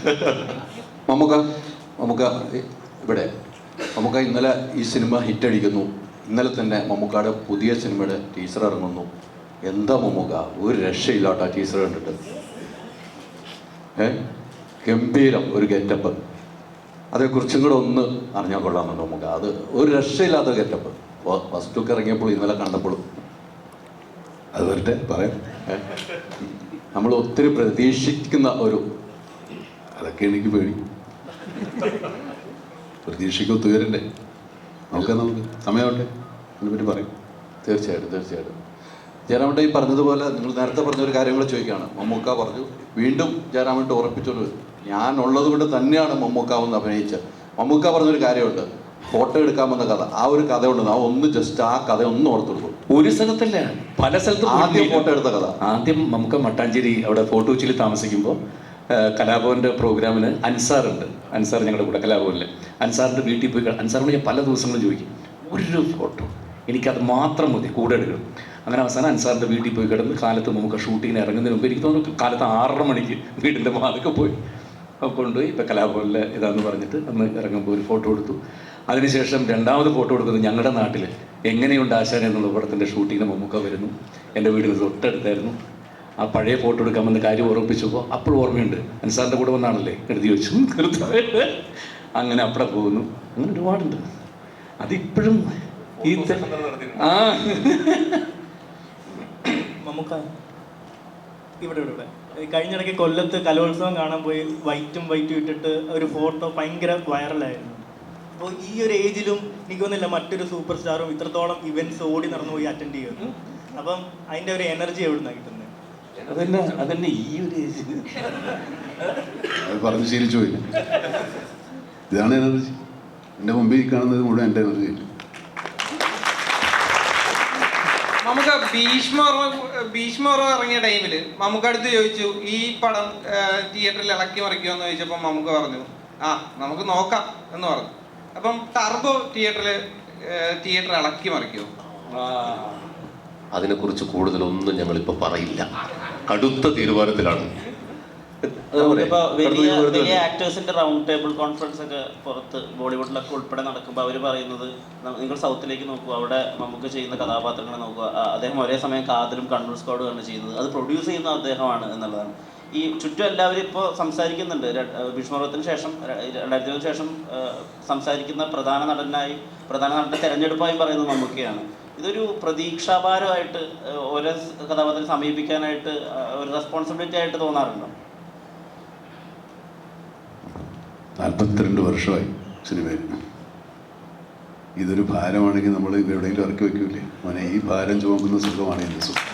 മമ്മൂക്ക മമ്മൂക്ക ഇവിടെ. മമ്മൂക്ക ഇന്നലെ ഈ സിനിമ ഹിറ്റടിക്കുന്നു ഇന്നലെ തന്നെ മമ്മൂക്കയുടെ പുതിയ സിനിമയുടെ ടീച്ചർ ഇറങ്ങുന്നു. എന്താ മമ്മൂക്ക ഒരു രക്ഷയില്ലാട്ടോ ടീച്ചർ കണ്ടിട്ട്. ഏ? ഗംഭീരം ഒരു ഗെറ്റപ്പ് അതേക്കുറിച്ചും കൂടെ ഒന്ന് അറിഞ്ഞാൽ കൊള്ളാമെന്നുണ്ട് നമുക്ക് അത് ഒരു രക്ഷയില്ലാത്ത ഗെറ്റപ്പ് ഫസ്റ്റ് ലുക്ക് ഇറങ്ങിയപ്പോൾ ഇന്നലെ കണ്ടപ്പോഴും. അത് വരട്ടെ പറയാം. നമ്മൾ ഒത്തിരി പ്രതീക്ഷിക്കുന്ന ഒരു അതൊക്കെ എനിക്ക് പേടി. പ്രതീക്ഷയ്ക്ക് ഒത്തുവരണ്ടേ നോക്കാം നമുക്ക്. സമയമുണ്ടേ? അതിനെപ്പറ്റി പറയും. തീർച്ചയായിട്ടും തീർച്ചയായിട്ടും. ജയരാമൻ ഈ പറഞ്ഞതുപോലെ നിങ്ങൾ നേരത്തെ പറഞ്ഞ ഒരു കാര്യം കൂടെ ചോദിക്കുകയാണ്. മമ്മൂക്ക പറഞ്ഞു വീണ്ടും ജയരാമൻ ഉറപ്പിച്ചോണ്ട് ഞാൻ ഉള്ളത് കൊണ്ട് തന്നെയാണ് മമ്മൂക്ക എന്ന് അഭിനയിച്ചത് മമ്മൂക്ക പറഞ്ഞൊരു കാര്യമുണ്ട്. ഫോട്ടോ എടുക്കാമെന്ന കഥ. ആ ഒരു കഥ കഥയുണ്ട്. ആ ഒന്ന് ജസ്റ്റ് ആ കഥ ഒന്ന് ഓർത്തു കൊടുക്കും ഒരു സ്ഥലത്തല്ല. പല സ്ഥലത്തും ആദ്യം ഫോട്ടോ എടുത്ത കഥ. ആദ്യം നമുക്ക് മട്ടാഞ്ചേരി അവിടെ ഫോട്ടോ കൊച്ചിയിൽ താമസിക്കുമ്പോൾ കലാഭവന്റെ പ്രോഗ്രാമിന് അൻസാറുണ്ട്. അൻസാർ ഞങ്ങളുടെ കൂടെ കലാഭവനിൽ അൻസാറിന്റെ വീട്ടിൽ പോയി അൻസാറിനോട് ഞാൻ പല ദിവസങ്ങളും ചോദിക്കും ഒരു ഫോട്ടോ? എനിക്കത് മാത്രം മതി കൂടെ എടുക്കണം. അങ്ങനെ അവസാനം അൻസാറിന്റെ വീട്ടിൽ പോയി കിടന്ന് കാലത്ത് നമുക്ക് ഷൂട്ടിങ്ങിന് ഇറങ്ങുന്നതിന് മുമ്പ് എനിക്ക് തോന്നുന്നു കാലത്ത് ആറര മണിക്ക് വീടിന്റെ വാതൊക്കെ പോയി. കൊണ്ടുപോയി ഇപ്പം കലാഭവനിൽ ഇതാന്ന് പറഞ്ഞിട്ട് അന്ന് ഇറങ്ങുമ്പോൾ ഒരു ഫോട്ടോ എടുത്തു. അതിനുശേഷം രണ്ടാമത് ഫോട്ടോ എടുക്കുന്നത് ഞങ്ങളുടെ നാട്ടിൽ എങ്ങനെയുണ്ട് ആശാൻ എന്നുള്ള പടത്തിന്റെ ഷൂട്ടിങ്ങിന് മമ്മൂക്ക വരുന്നു. എന്റെ വീടിന് തൊട്ടടുത്തായിരുന്നു. ആ പഴയ ഫോട്ടോ എടുക്കാമെന്ന കാര്യം ഓർമ്മിപ്പിച്ചപ്പോൾ അപ്പോൾ ഓർമ്മയുണ്ട്. അൻസാറിന്റെ കൂടെ വന്നാണല്ലേ? എഴുതി വെച്ചു അങ്ങനെ അവിടെ പോകുന്നു. അങ്ങനെ ഒരുപാടുണ്ട്. അതിപ്പോഴും ഈ ആ. മമ്മൂക്ക ഇവിടെ ഇവിടെ. കഴിഞ്ഞിടയ്ക്ക് കൊല്ലത്ത് കലോത്സവം കാണാൻ പോയി വൈറ്റും വൈറ്റും ഇട്ടിട്ട് ഒരു ഫോട്ടോ ഭയങ്കര വൈറലായിരുന്നു. അപ്പോൾ ഈ ഒരു ഏജിലും എനിക്ക് തോന്നുന്നില്ല മറ്റൊരു സൂപ്പർ സ്റ്റാറും ഇത്രത്തോളം ഇവൻസ് ഓടി നടന്നു പോയി അറ്റൻഡ് ചെയ്യുന്നു. അപ്പം അതിന്റെ ഒരു എനർജി എവിടെ നിന്നാണ് കിട്ടുന്നത്? അതന്നെ അതന്നെ ഈ ഒരു അത് പറഞ്ഞ് ശീലിച്ചു പോയില്ല ഇതാണ് എനർജി എന്റെ മുമ്പിൽ കാണുന്നത് മുഴുവൻ എന്റെ എനർജി നമുക്ക് ഭീഷ്മ ഭീഷ്മ ഇറങ്ങിയ ടൈമിൽ നമുക്ക് അടുത്ത് ചോദിച്ചു ഈ പടം തിയേറ്ററിൽ ഇളക്കി മറിക്കുമോ എന്ന് ചോദിച്ചപ്പോൾ നമുക്ക് പറഞ്ഞു ആ നമുക്ക് നോക്കാം എന്ന് പറഞ്ഞു. അപ്പം ടർബോ തിയേറ്ററിൽ തിയേറ്റർ ഇളക്കി മറിക്കുമോ അതിനെക്കുറിച്ച് കൂടുതലൊന്നും ഞങ്ങളിപ്പോൾ പറയില്ല. കടുത്ത തീരുമാനത്തിലാണ്. വലിയ ആക്ടേഴ്സിന്റെ റൗണ്ട് ടേബിൾ കോൺഫറൻസ് ഒക്കെ പുറത്ത് ബോളിവുഡിലൊക്കെ ഉൾപ്പെടെ നടക്കുമ്പോൾ അവർ പറയുന്നത് നിങ്ങൾ സൗത്തിലേക്ക് നോക്കുക അവിടെ നമുക്ക് ചെയ്യുന്ന കഥാപാത്രങ്ങളെ നോക്കുക അദ്ദേഹം ഒരേ സമയം കാതലും കണ്ണൂർ സ്ക്വാഡുമാണ് ചെയ്യുന്നത്. അത് പ്രൊഡ്യൂസ് ചെയ്യുന്ന അദ്ദേഹമാണ് എന്നുള്ളതാണ്. ഈ ചുറ്റും എല്ലാവരും ഇപ്പോൾ സംസാരിക്കുന്നുണ്ട്. ഭീഷ്മപർവത്തിന് ശേഷം രണ്ടായിരത്തി ശേഷം സംസാരിക്കുന്ന പ്രധാന നടനായി പ്രധാന നടന്റെ തെരഞ്ഞെടുപ്പായി പറയുന്നത് മമ്മൂക്കയാണ് ഇതൊരു പ്രതീക്ഷാഭാരമായിട്ട് ഓരോ കഥാപാത്രം സമീപിക്കാനായിട്ട് ഒരു റെസ്പോൺസിബിലിറ്റി ആയിട്ട് തോന്നാറുണ്ടോ? നാൽപ്പത്തിരണ്ട് വർഷമായി സിനിമയിൽ. ഇതൊരു ഭാരമാണെങ്കിൽ നമ്മൾ എവിടെയെങ്കിലും ഇറക്കി വെക്കൂലേ മോനെ ഈ ഭാരം ചുമക്കുന്ന സുഖമാണ് എന്റെ സുഖം.